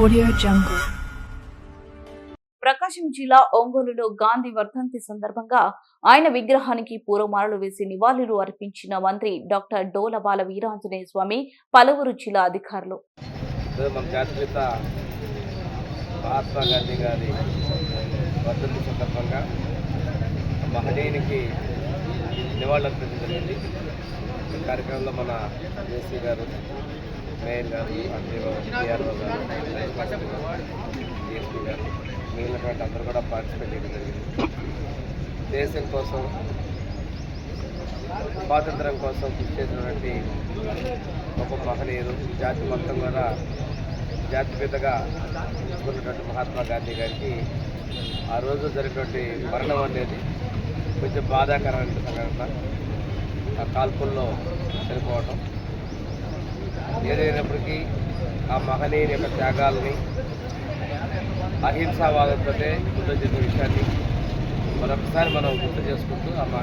Audio Jungle. ప్రకాశం జిల్లా ఒంగోలులో గాంధీ వర్ధంతి సందర్భంగా ఆయన విగ్రహానికి పూలమాలలు వేసి నివాళులు అర్పించిన మంత్రి డాక్టర్ డోలబాల వీరాంజనేయ స్వామి పలువురు జిల్లా అధికారులు ఈరోజు మన జాతిపిత మహాత్మా గాంధీ గారి వర్ధంతి సందర్భంగా మహనీయునికి నివాళులర్పించడం జరిగింది ఈ కార్యక్రమంలో మన జేసీ గారు మేయర్ గారు ఆర్టీఓ డిఆర్ఓ మిగిలినటువంటి అందరూ కూడా పార్టిసిపేట్ చేయడం జరిగింది. దేశం కోసం స్వాతంత్రం కోసం కృషి చేసినటువంటి ఒక మహనీయులు జాతి మొత్తం కూడా జాతిపితగా ఉన్నటువంటి మహాత్మా గాంధీ గారికి ఆ రోజు జరిగినటువంటి మరణం అనేది కొంచెం బాధాకరమైన సంఘటన. ఆ కాల్పుల్లో చనిపోవటం. ఏదైనప్పటికీ ఆ మహనీయుని యొక్క త్యాగాల్ని అహింసావాదంతో ముందు చెప్పే విషయాన్ని మరొకసారి మనం గుర్తు చేసుకుంటూ ఆ